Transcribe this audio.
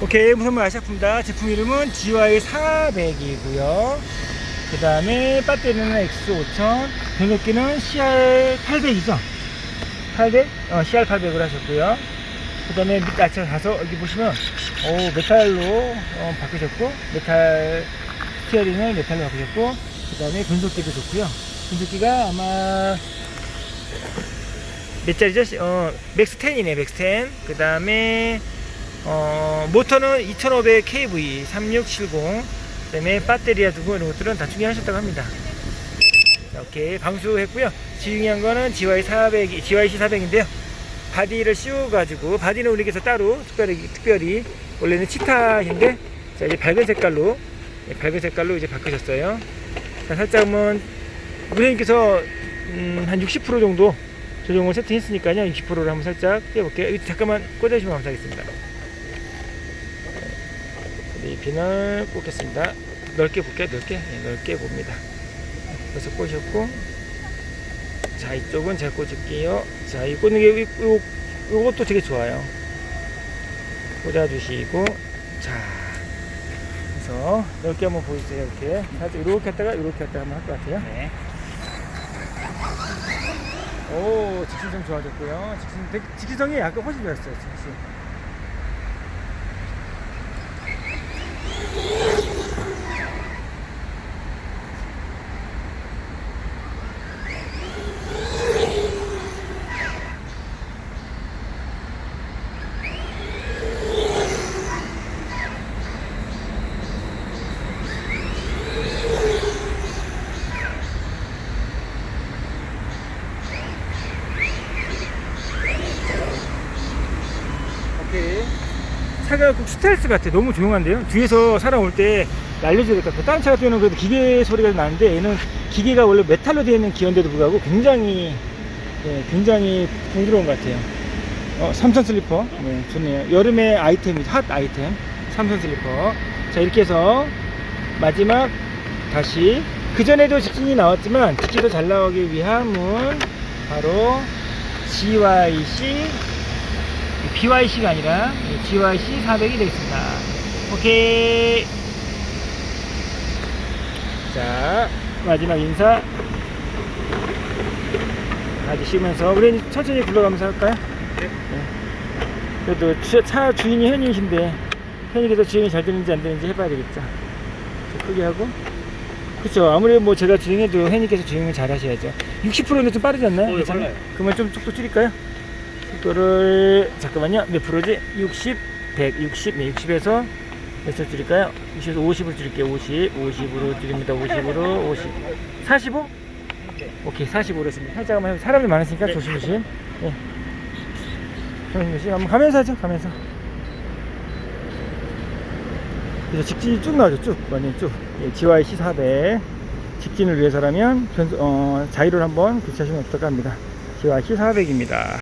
오케이 무슨 말 아시아품다 제품 이름은 GY400이고요 그 다음에 배터리는 X5000 변속기는 CR800이죠 800? 어 CR800으로 하셨고요 그 다음에 밑에 아차 가서 여기 보시면 오 메탈로 어, 바꾸셨고 메탈 스티어링을 메탈로 바꾸셨고 그 다음에 변속기도 좋고요 변속기가 아마 몇 자리죠? 어, 맥스 10이네, 맥스 10. 그 다음에, 어, 모터는 2500 KV 3670. 그 다음에 배터리야 두고 이런 것들은 다 충전하셨다고 합니다. 자, 오케이. 방수했고요. 중요한 거는 GY400, GYC400인데요. 바디를 씌워가지고, 바디는 우리 께서 따로 특별히, 특별히, 원래는 치타인데, 자, 이제 밝은 색깔로, 예, 밝은 색깔로 이제 바꾸셨어요. 자, 살짝 한번, 우리님께서, 음, 한60% 정도 조정을 세팅했으니까요. 60%를 한번 살짝 떼볼게요. 여기 잠깐만 꽂아주시면 감사하겠습니다. 네, 이 핀을 꽂겠습니다. 넓게 볼게요. 넓게. 네, 넓게 봅니다. 그래서 꽂으셨고, 자, 이쪽은 제가 꽂을게요. 자, 이 꽂는 게, 요, 요, 요것도 되게 좋아요. 꽂아주시고, 자, 그래서 넓게 한번 보여주세요. 이렇게. 살짝 이렇게 했다가 이렇게 했다가 한번 할 것 같아요. 네. 오, 직진성 좋아졌고요. 직진, 되게- 직진성이 약간 훨씬 좋았어요, 직진. 오케이. 차가 꼭 스텔스 같아. 너무 조용한데요? 뒤에서 사람 올 때 날려줘야 될 것 같아. 다른 차 같은 경우는 그래도 기계 소리가 나는데 얘는 기계가 원래 메탈로 되어 있는 기어인데도 불구하고 굉장히, 예, 굉장히 부드러운 것 같아요. 어, 삼선 슬리퍼. 네, 좋네요. 여름의 아이템이죠. 핫 아이템. 삼선 슬리퍼. 자, 이렇게 해서 마지막 다시 그전에도 직진이 나왔지만 직진도 잘 나오기 위함은 바로 GYC BYC가 아니라 GYC 400이 되겠습니다. 오케이. 자, 마지막 인사. 아주 쉬면서 우리 천천히 굴러가면서 할까요? 네. 그래도 주- 차 주인이 현이신데 현이께서 주행이 잘 되는지 안 되는지 해봐야 되겠죠. 자, 크게 하고. 그렇죠. 아무리 뭐 제가 주행해도 현이께서 주행을 잘 하셔야죠. 60%는 좀 빠르지 않나요? 어? 빨라요. 그러면 좀 속도 줄일까요? 속도를 잠깐만요. 몇 프로지? 60, 100, 60, 네, 60에서 몇을 줄일까요? 60에서 50을 줄일게요. 50, 50으로 줄입니다. 50으로 50, 45? 오케이, 45로 했습니다. 살짝 한번 해보세요. 사람이 많으시니까 네. 조심조심. 예. 조심조심. 한번 가면서 하죠. 가면서. 그래서 직진이 쭉 나오죠. 쭉. 완전 쭉. 예, GYC 400. 직진을 위해서라면 변수, 어, 자이로를 한번 교체하시면 어떨까 합니다. GYC 400입니다.